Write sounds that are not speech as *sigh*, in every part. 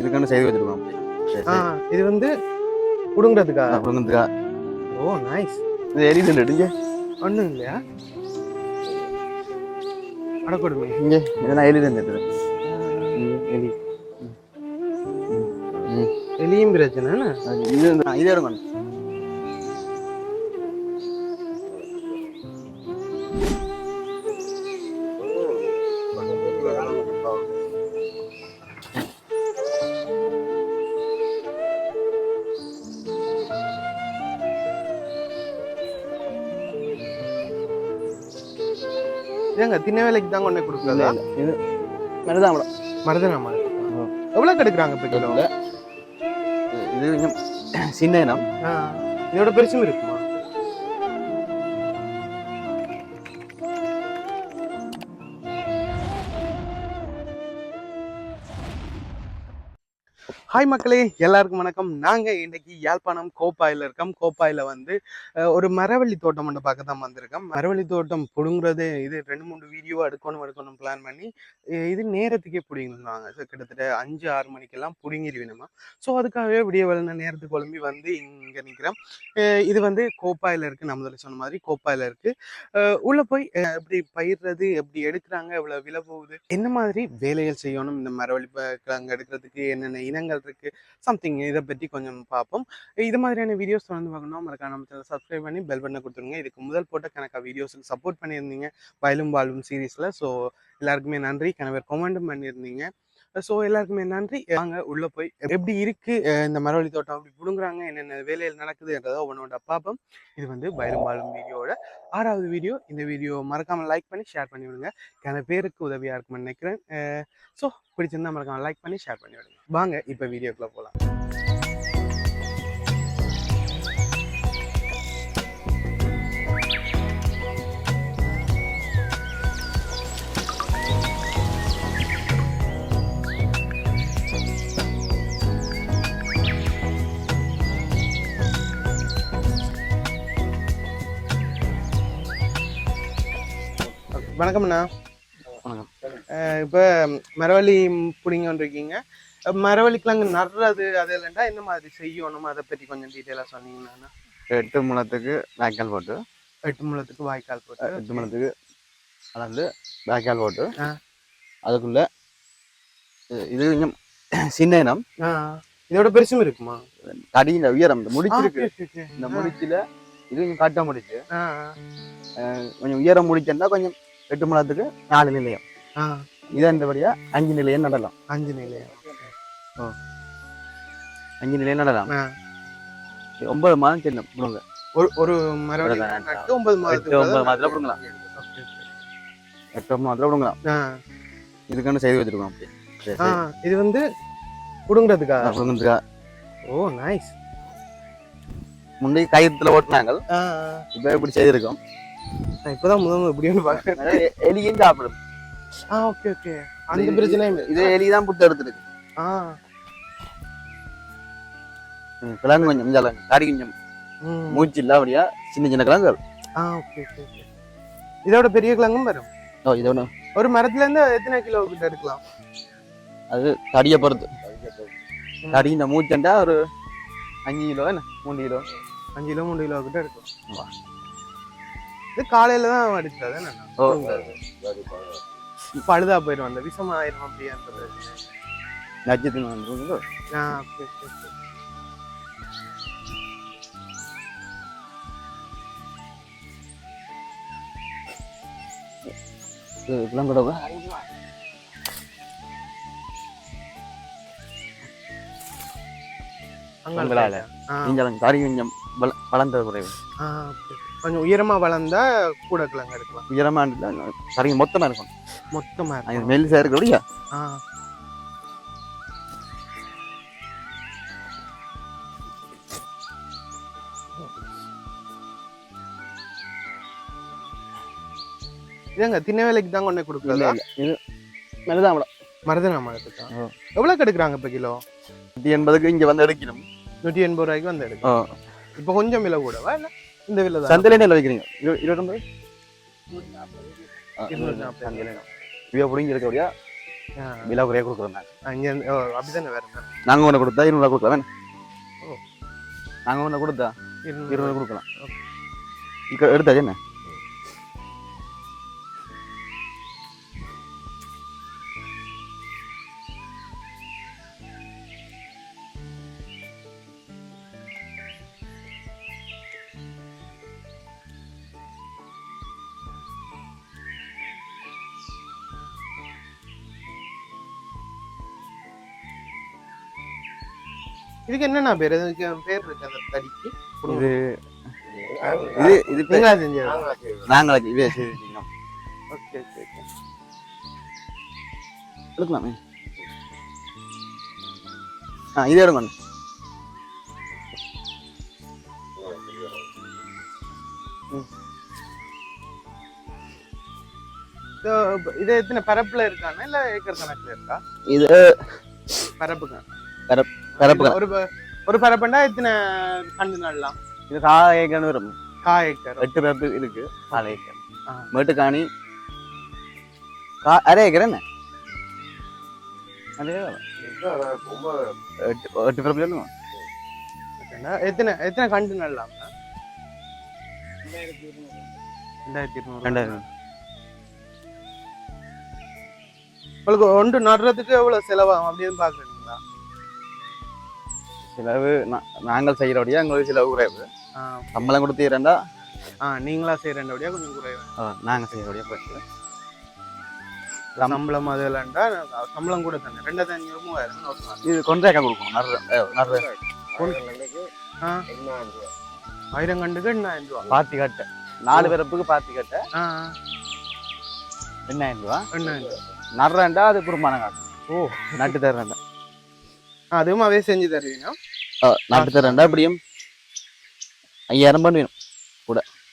இதுக்கான செய்து வச்சிருக்கோம். சரி, ஆ. இது வந்து புடுங்கிறதுக்கா? வந்து ஓ நைஸ் இது எரியுது இங்க ஒன்றும் இல்லையா? அடக்கொடுமை இங்க இதெல்லாம் எலி ம். எலியும் பிரச்சனை இது இதே எடுங்க ஏங்க தின்ன வேலைக்கு தான் கொண்டு கொடுக்குறதா. இது மருதாம் மேடம் மருதனாமா எவ்வளோ கெடுக்குறாங்க இப்போ கிலோ? இது கொஞ்சம் சின்ன இனம். இதோட பெருசும் இருக்குமா ஹாய் மக்களே எல்லாருக்கும் வணக்கம். நாங்கள் இன்னைக்கு யாழ்ப்பாணம் கோப்பாயில் இருக்கோம். கோப்பாயில் வந்து ஒரு மரவள்ளி தோட்டம் ஒன்று பார்க்க தான் வந்திருக்கோம். மரவள்ளி தோட்டம் பிடுங்குறது இது ரெண்டு மூணு வீடியோ எடுக்கணும் எடுக்கணும் பிளான் பண்ணி இது நேரத்துக்கே பிடிங்கிருந்தாங்க. ஸோ கிட்டத்தட்ட அஞ்சு ஆறு மணிக்கெல்லாம் பிடுங்கிடுவேணுமா ஸோ அதுக்காகவே விடிய வெள்ளன நேரத்துக்கு குழம்பி வந்து இங்கே நிற்கிறோம் இது வந்து கோப்பாயில் இருக்குது நம்ம முதல்ல சொன்ன மாதிரி கோப்பாயில் இருக்குது உள்ளே போய் எப்படி பயிர்றது எப்படி எடுக்கிறாங்க எவ்வளோ விலை போகுது என்ன மாதிரி வேலைகள் செய்யணும் இந்த மரவள்ளி கிழங்கு எடுக்கிறதுக்கு என்னென்ன இனங்கள் இருக்குது சம்திங் இதை பற்றி கொஞ்சம் பார்ப்போம் இது மாதிரியான வீடியோஸ் தொடர்ந்து பார்க்கணும் மறக்காம நம்ம சேனல் சப்ஸ்கிரைப் பண்ணி பெல் பட்டனை கொடுத்துருங்க. இதுக்கு முதல் போட்ட கணக்காக வீடியோஸுக்கு சப்போர்ட் பண்ணியிருந்தீங்க. வயலும் வாழும் சீரீஸில் ஸோ எல்லாருக்குமே நன்றி. கணவர் கொமெண்டும் பண்ணியிருந்தீங்க. ஸோ எல்லாருக்குமே நன்றி. வாங்க உள்ளே போய் எப்படி இருக்கு? அஹ் இந்த மரவள்ளி தோட்டம் அப்படி பிடுங்குறாங்க? என்னென்ன வேலையில் நடக்குதுன்றதை ஒவ்வொன்றோட பார்ப்போம் இது வந்து வயலும் வாழும் வீடியோவோட ஆறாவது வீடியோ. இந்த வீடியோ மறக்காம லைக் பண்ணி ஷேர் பண்ணி விடுங்க. கன பேருக்கு உதவியாக இருக்கும்னு நினைக்கிறேன். ஸோ பிடிச்சிருந்தா மறக்காம லைக் பண்ணி ஷேர் பண்ணி விடுங்க. வாங்க இப்போ வீடியோக்குள்ளே போகலாம் வணக்கம். அண்ணா வணக்கம். இப்போ மரவள்ளி பிடிங்க இருக்கீங்க அஹ் மரவள்ளி கிழங்கு நடுறது அது இல்லைண்டா என்ன மாதிரி செய்யணும்? அதை பற்றி கொஞ்சம் டீட்டெயிலாக சொன்னீங்கன்னா எட்டு முளத்துக்கு பேக்கால் போட்டு. எட்டு முழத்துக்கு வாய்க்கால் போட்டு. எட்டு முளத்துக்கு அளந்து பேக்கால் போட்டு. அதுக்குள்ள இது- கொஞ்சம் சின்ன இனம் இதோட பெருசும் இருக்குமா? தடியின் உயரம். இந்த முடிச்சிருக்கு. இந்த முடிச்சில இது கொஞ்சம் காட்ட முடிச்சு. கொஞ்சம் உயரம் முடிச்சா கொஞ்சம் எட்டு முளத்துக்கு நாலு நிலையம். ஆ, இதை இந்தபடியா அஞ்சு நிலையம் நடலாம். அஞ்சு நிலையம். அஞ்சு நிலையம் நடலாம். ஒன்பது மாதம் செல்லும் பிடுங்க ஒரு ஒரு. நட்டு ஒன்பது மாதத்துக்கு ஒன்பது மாதத்துல okay. எட்டு ஒன்பது மாதத்துல பிடுங்கலாம் ஆ, இதுக்கான செய்து வச்சிருக்கோம் அப்படி. இது வந்து புடுங்குறதுக்கா? நான் பிடுங்குறதுக்கா? ஓ நைஸ் முந்தைய கயிறுல ஓட்டினாங்க. இப்ப இப்படி செய்திருக்கோம்? இப்போதான் முதல் முதல்ல இப்படி ஒன்று பார்க்குறேன் எலியும் சாப்பிடும். ஆ ஓகே ஓகே அந்த பிரச்சனையும் இல்லை. இது எலி தான் புட்டு எடுத்துருக்கு. ஆ. கிழங்கு கொஞ்சம் கொஞ்சம் கறி கொஞ்சம். மூச்சு இல்ல அப்படியா? சின்ன சின்ன கிழங்குகள். ஆ ஓகே ஓகே ஓகே இதோட பெரிய கிழங்கும் வரும். ஓ இது ஒண்ணு ஒரு மரத்துல இருந்து எத்தனை கிலோ கிட்ட எடுக்கலாம்? அது தடியை பொறுத்து. தடி இந்த மூச்சண்டா ஒரு அஞ்சு கிலோ என்ன? மூணு கிலோ. அஞ்சு கிலோ மூணு கிலோ கிட்ட எடுக்கலாம். வா. இது காலையில தான் அடிச்சது ஓ. பழுதா போயிடும் அந்த விஷம் ஆயிரும் அப்படின்றது நட்சத்திரம் வந்து ஆ ஓகே ஓகே ஓகே கிழங்கோட அங்க உங்களால. ஆ, கொஞ்சம் கறி கொஞ்சம் வள- வளர்ந்தது குறைவு. ஆ. கொஞ்சம் உயரமா வளர்ந்தா கூட கிழங்கு எடுக்கலாம். உயரமாண்டுல கறி மொத்தமா இருக்கும் மொத்தமா அது இருக்கும். மெல்லிசா இருக்கு அப்படியா ஆ. இதங்க தின்ன வேலைக்கு தான் கொண்டு கொடுக்குறதா? இது மருதனா மரத்துக்கா ஆ. எவ்வளவு கெடுக்குறாங்க இப்ப கிலோ? நூற்றி எண்பதுக்கு இங்க வந்து எடுக்கணும். நூற்றி எண்பது ரூபாய்க்கு வந்து எடுக்கும் ஓ இப்போ கொஞ்சம் விலை கூடவா இல்ல இந்த விலை தான். சந்தையில என்ன வைக்கிறீங்க. இரு இருபத்தொன்பது. இவ்வளோ பிடிங்கி இருக்க அப்படியா விலை குறைய கொடுக்குறோம் ஓ, அப்படிதானே வேற? நாங்கள் ஒன்று கொடுத்தா இருநூறுவா கொடுக்கலாம். நாங்கள் ஒன்று கொடுத்தா இருநூறு. கொடுக்கலாம். இங்க எடுத்தாச்சு என்ன? இதுக்கு என்னண்ணா பேர்? இதுக்கு பேர் இருக்கு அந்த தடிக்கு. இது இது இது நீங்களா செஞ்சது நாங்களே இதே செய்திருக்கோம் ஓகே ஓகே ஓகே. எடுக்கலாமே ஆ இது எடுங்க இது எத்தனை பரப்புல இருக்கானா இல்ல ஏக்கர் கணக்குல இருக்கா? இது பரப்புங்க பரப்பு. ஒரு ப- ஒரு பரப்புண்டா எத்தனை கண்டு நடலாம் இது கால ஏக்கர்னு வரும். கா ஏக்கர். எட்டு பரப்பு இருக்கு. கால ஏக்கர். மேட்டுக்காணி. கா அரை ஏக்கர் என்ன. எட்டு பரப்பு சொல்லுங்க. எத்தனை எத்தனை கண்டு நடலாம் ரெண்டாயிரத்தி இருநூறு. ரெண்டாயிரம் உங்களுக்கு ஒன்று நடுறதுக்கு எவ்வளவு செலவாகும் அப்படின்னு பாக்குறீங்களா செலவு நா- நாங்கள் செய்கிறபடியா எங்களுக்கு செலவு குறைவு. ஆ, சம்பளம் கொடுத்து இரண்டா? ஆ நீங்களா செய்யறேன்டா கொஞ்சம் குறைவு. நாங்கள் செய்கிறபடியா போயிட்டு. சம்பளம் அதெல்லாம்டா சம்பளம் கூட தானே ரெண்டாயிரத்தி அஞ்சூறு மூவாயிரம். இது கொன்றையாக்கா கொடுக்கணும்? நடுற ஆ? ஆயிரம் கண்டுக்கு எண்ணாயிரம் ரூபா பாத்தி கட்ட. நாலு பிறப்புக்கு பாத்தி கட்ட. எண்ணாயிரம் ரூபா எண்ணாயிரம் ரூபா நடுறேன்டா அது குறும்பான காசு ஓ. நட்டு தர்றேன்டா. அதுவும் அதே செஞ்சு தருவீங்க. பண்ணி வேணும்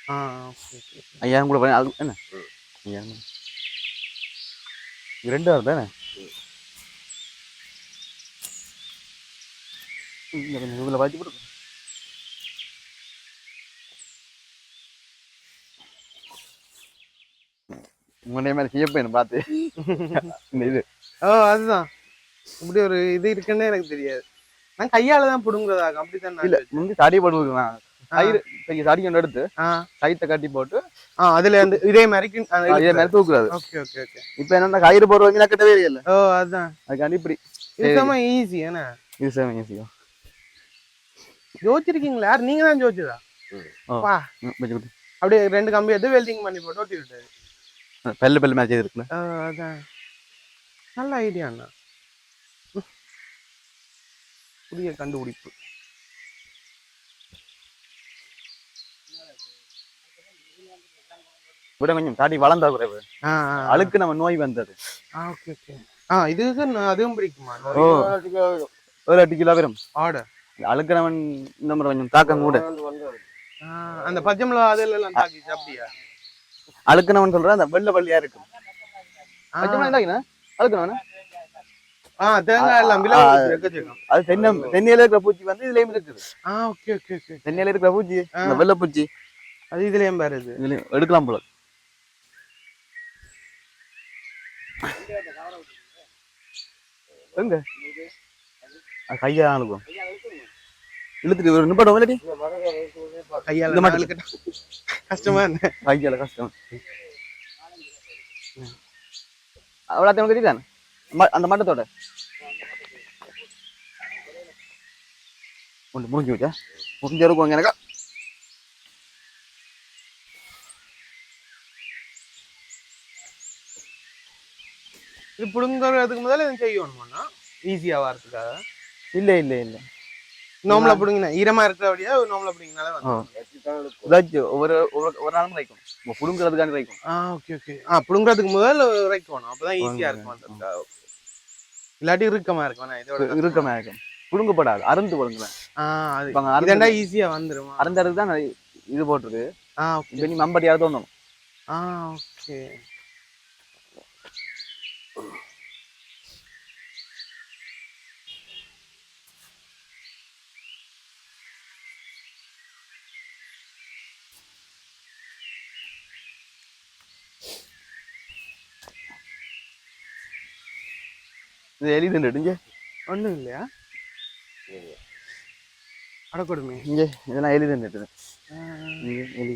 ஆ ஓகே ஓகே ஐயாயிரம் கூட என்ன? ஐயாயிரம் பண்ணி. இது ரெண்டு வருது தானே இதில் பாத்தி போட்டு முன்னே மேலே செய்ய போயிடும் பார்த்து. *laughs* இந்த இது. ஓ அதுதான். இப்படி ஒரு இது இருக்குன்னு எனக்கு தெரியாது. நான் கையால தான் புடுங்குறதாகும் அப்படித்தான் இல்ல முந்தி தடி போட்டுருக்கான் கயிறு பெரிய தடி ஒன்று எடுத்து கயித்தை கட்டி போட்டு அதுல வந்து இதே மாதிரி அதே மாதிரி தூக்குறாது. Okay okay okay. இப்ப என்னன்னா கயிறு போடுறது நான் கட்டவே இல்லை ஓ அதுதான் அதுக்காண்டி இப்படி. இது செம்ம ஈஸி என்ன? இது சேவம் ஈஸியா யோசிச்சிருக்கீங்களா யார்? நீங்க தான் யோசிச்சதா அப்படியே ரெண்டு கம்பி எடுத்து வெல்டிங் பண்ணி போட்டு ஒட்டி விட்டாரு பெல்ல பெல்ல மேட்ச் இருக்குல்ல அதான். நல்ல ஐடியா அண்ணா. புதிய கண்டுபிடிப்பு. விட கொஞ்சம் தாடி வளர்ந்தா குறைவு. அழுக்கு நம்ம நோய் வந்தது. ஆ ஓகே ஓகே. ஆ இதுக்கு நான் அதுவும் பிடிக்குமா? ஒரு எட்டு கிலோ வரும். ஆர்டர் அழுக்கு நம்ம இந்த மாதிரி கொஞ்சம் தாக்கம் கூட. அந்த பச்சை மிளகா அதில் எல்லாம் தாக்கிச்சு அப்படியா? அழுக்குனவன் சொல்றேன் அந்த வெள்ளை வெள்ளையா இருக்கும். அழுக்குனவன ஆ தேங்காய் எல்லாம் விலை ஆ, எக்கச்சக்கம் அது தென்னை தென்னையில இருக்கிற பூச்சி வந்து இதுலயும் இருக்குது ஆ ஓகே ஓகே ஓகே. தென்னையில இருக்கிற பூச்சி இந்த வெள்ளை பூச்சி. அது இதுலயும் இதுலயும் எடுக்கலாம் போல. எங்க? கையா இழுத்துட்டு ஒரு நிப்பாட்டம் இல்லாட்டி கையால கட்ட- கஷ்டமா கையால கஷ்டம். அவ்வளோத்தையும் கட்டிட்டான் அந்த மட்டத்தோட? ஒன்று முடிஞ்சு வச்சா முடிஞ்ச இருக்கும் எனக்கு இது புடுங்குறதுக்கு முதல்ல இது செய்யணுமாண்ணா ஈஸியா வரதுக்காக இல்லை இல்லை இல்லை நோம்பல புடுங்கினா ஈரமா இருக்கிறபடியா நோம்பல புடுங்கினாலே வந்து ஏதாச்சும் ஒவ்வொரு ஒரு ஒரு நாளும் ரைக்கும் இப்போ புடுங்குறதுக்காண்டி ரைக்கும் ஆ ஓகே ஓகே ஆ புடுங்குறதுக்கு முதல்ல இறக்கணும் அப்பதான் ஈஸியா இருக்கும் இல்லாட்டி இறுக்கமா இருக்கும் இதோட இருக்கமா இருக்கும் புடுங்கப்படாது அருந்து அருந்து ஈஸியா வந்துருமா? அருந்த இடத்துக்கு தான் இது போட்டிருக்கு. ஆ ஓகே. இப்போ நீ மம்பட்டியாவது தோணும்? ஆ ஓகே. இது எலி தின்னுட்டு இங்கே? ஒண்ணும் இல்லையா? அடக்கொடுமே. இங்கே இதெல்லாம் எலி இங்கே எலி.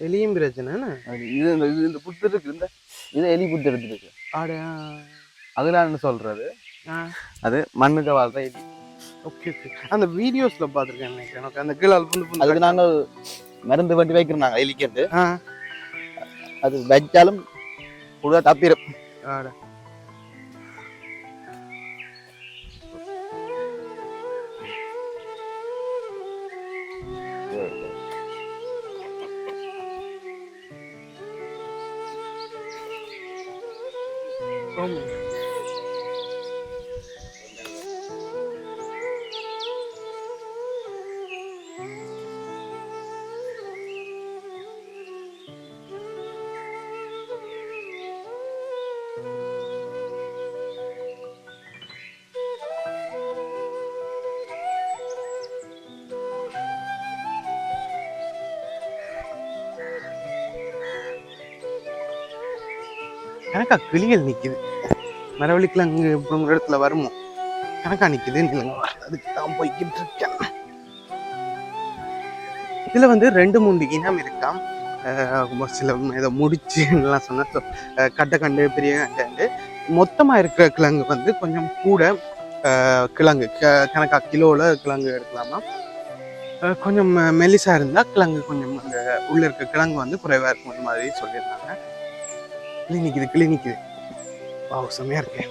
எலியும் பிரச்சனை அது இது இந்த இது இந்த புத்து இருக்கு இந்த இது எலி புத்து எடுத்துருக்கு ஆடு. அதெல்லாம் சொல்றது? ஆ. அது மண்ணுக்கு வாழ்ற எலி. Okay okay. அந்த வீடியோஸ்ல பார்த்துருக்கேன் நினைக்கிறேன். எனக்கு அந்த கீழே புந்து அதுக்கு நாங்கள் மருந்து வண்டி வைக்கிறோம் நாங்கள் எலிக்கிறது ஆ. அது வச்சாலும் புழுவா தப்பிடும் ஆட. 欧米。கணக்கா கிளிகள் நிக்குது. மரவழிக்குள்ள அங்கே இப்படிங்கிற இடத்துல வருமோ? கணக்கா நிக்குது நிலங்க அதுக்கு தான் போய்கிட்டு இருக்கேன். இதில் வந்து ரெண்டு மூணு இனம் இருக்கான் சில இதை முடிச்சுலாம் சொன்னா so, கட்டை கண்டு பெரிய கண்டு மொத்தமாக இருக்கிற கிழங்கு வந்து கொஞ்சம் கூட கிழங்கு க- கணக்கா கிலோவில் கிழங்கு எடுக்கலாமா கொஞ்சம் மெ- இருந்தால் கிழங்கு கொஞ்சம் அந்த உள்ளே இருக்க கிழங்கு வந்து குறைவாக இருக்கும் மாதிரி சொல்லியிருந்தாங்க. கிளி நிக்குது கிளி நிக்குது வா செம்மையா இருக்கு.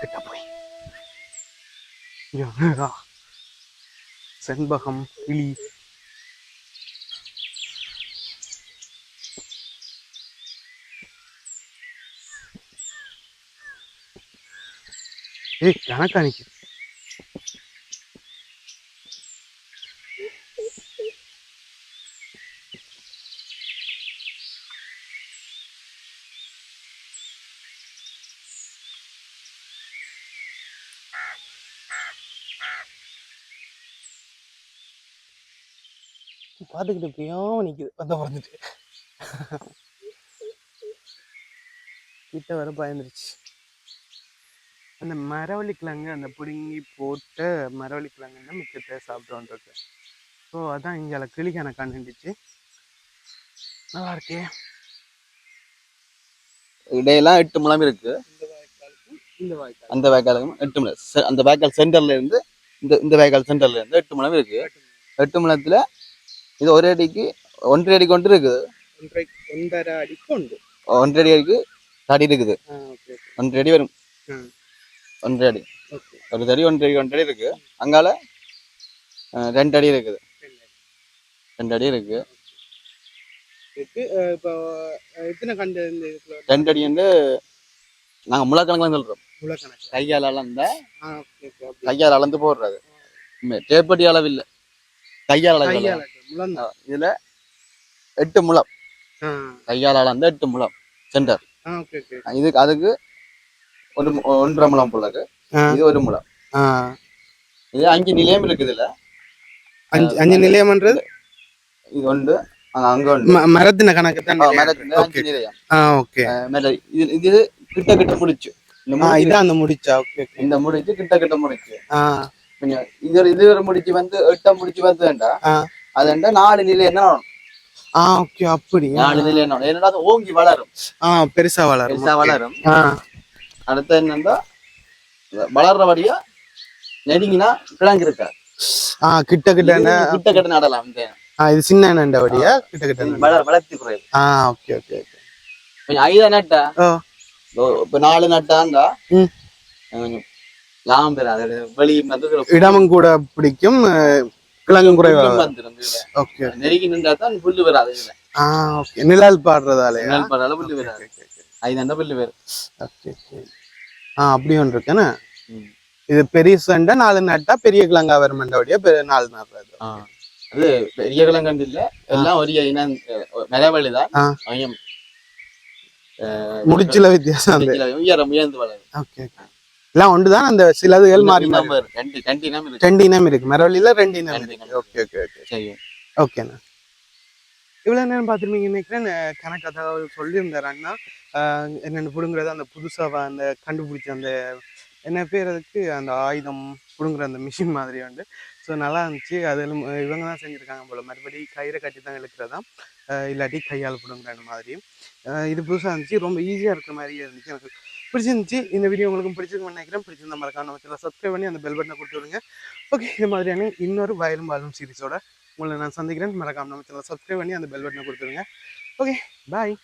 கிட்ட போய். செண்பகம் கிளி. ஏய் கணக்கா நிக்குது. பார்த்துக்கிட்டு பிரியாம நிக்குது. வந்த பிறந்துட்டு கிட்ட வர பயந்துருச்சு அந்த மரவள்ளி கிழங்கு அந்த பிடுங்கி போட்ட மரவள்ளி கிழங்குன்னா மிச்சத்தை சாப்பிட்டு ஸோ அதான் இங்கே கிளிக்கான கண்டுச்சு நல்லா இருக்கே. இடையெல்லாம் எட்டு முழம் இருக்கு. இந்த வாய்க்கால். அந்த வேக்காலுக்கும் எட்டு முழம். அந்த வேக்கால் சென்டர்ல இருந்து இந்த இந்த வேக்கால் சென்டர்ல இருந்து எட்டு முழம் இருக்கு. எட்டு முழத்துல இது ஒரு அடிக்கு ஒன்றரை அடி கொண்டு இருக்குது. ஒன்றை ஒன்றரை அடிக்கு உண்டு. ஒன்றரை அடிக்கு தடி இருக்குது. ஒன்றரை அடி வரும். ஒன்றரை அடி. ஒரு தடி ஒன்றரை அடி ஒன்றரை அடி இருக்கு. அங்கால ரெண்டு அடி இருக்குது. ரெண்டு அடி. இருக்கு. இப்போ எத்தனை கண்டு ரெண்டு அடி வந்து நாங்க முளக்கணக்கில் சொல்றோம். முளை கணக்கு கையால் அளந்த கையால் அளந்து போடுறது. டேப்படி அளவு இல்லை கையால் அளவு இதுல எட்டு முழம். கையால் அளந்த எட்டு முழம் சென்டர். இதுக்கு அதுக்கு ஒரு ஒன்றரை முழம் ஆ. இது ஒரு முழம். இது அஞ்சு நிலையம் இருக்குது இதுல. அஞ்சு அஞ்சு நிலையம்ன்றது இது ஒன்று அங்க ஒன்று. மரத்தின கணக்கு தான் ஓகே அஞ்சு நிலையம். ஓகே இது இது கிட்ட கிட்ட முடிச்சு. இதான் அந்த முடிச்சா ஓகே இந்த முடிச்சு கிட்ட கிட்ட முடிச்சு. இது இது ஒரு முடிச்சு வந்து எட்ட முடிச்சு வந்துண்டா ஆ. அதுண்டா நாலு நிலை என்ன? ஆ ஓகே அப்படி நாலு நிலை என்ன? என்னடா அது ஓங்கி வளரும். ஆ பெருசா வளரும் பெருசா வளரும். அடுத்து என்னன்னா வளர்றபடியா நெடுங்கினா கிழங்கு இருக்கா ஆ கிட்ட கிட்ட கிட்ட கிட்ட நடலாம் இந்த ஆ இது சின்ன நண்டவடியா கிட்ட கிட்ட நண்டு. வளர் வளர்த்தி குறைவு. ஆ ஓகே ஓகே ஓகே. கொஞ்சம் ஐதா நட்டா? இப்போ நாலு நட்டாந்தா ம். கொஞ்சம் லாபம் பெற அது வெளி இடமும் கூட பிடிக்கும் கிழங்கும் குறைவா புல்லும் வந்துரும் இதுல. ஓகே. நெருங்கி நின்றா தான் புல்லு வராது ஆ ஓகே. நிழல் பாடுறதாலே நெல் படால புல்லு வராது. ஐதாண்டா புல்லு வரும். ஓகே ஆ அப்படி ஒன்று இருக்குண்ணே. இது பெரிய சண்டை நாலு நட்டா பெரிய கிழங்கா வரும் மண்டபடியா பெரிய நாலு நடுறது. அது. பெரிய கிழங்கண்டு இல்ல எல்லாம் ஒரு இனம் மரவழி தான் முடிச்சுல வித்தியாசம் உயரம் உயர்ந்து வளரும். ஓகே. எல்லாம் ஒன்றுதான் அந்த சிலதுகள் மாறி. ரெண்டு இனம் இருக்கு. மரவழியில ரெண்டு இனம் இருக்கு. ஓகே ஓகே ஓகே செய்யும் ஓகேண்ணா இவ்வளோ நேரம் பார்த்துருப்பீங்க நினைக்கிறேன் கணக்கு அதாவது சொல்லியிருந்தார் அண்ணா. ஆஹ் என்னென்ன பிடுங்குறது அந்த புதுசாக அந்த கண்டுபிடிச்ச அந்த என்ன பேர் அதுக்கு? அந்த ஆயுதம் பிடுங்குற அந்த மிஷின் மாதிரி உண்டு. ஸோ நல்லா இருந்துச்சு. அதில் இவங்க தான் செஞ்சுருக்காங்க போல். மறுபடி கயிறை கட்டி தான் இழுக்கிறதா இல்லாட்டி கையால் பிடுங்குற மாதிரி இது புதுசாக இருந்துச்சு. ரொம்ப ஈஸியாக இருக்கிற மாதிரியே இருந்துச்சு. எனக்கு பிடிச்சிருந்துச்சு. இந்த வீடியோ உங்களுக்கு பிடிச்சிருக்குன்னு நினைக்கிறேன். பிடிச்சிருந்த மறக்காம நம்ம சப்ஸ்கிரைப் பண்ணி அந்த பெல் பட்டனை கொடுத்து விடுங்க. ஓகே இது மாதிரியான இன்னொரு வயலும் வாழும் சீரிஸோட உங்களை நான் சந்திக்கிறேன். மறக்காம நம்ம சேனலை சப்ஸ்கிரைப் பண்ணி அந்த பெல் பட்டனை கொடுத்துருங்க ஓகே பாய்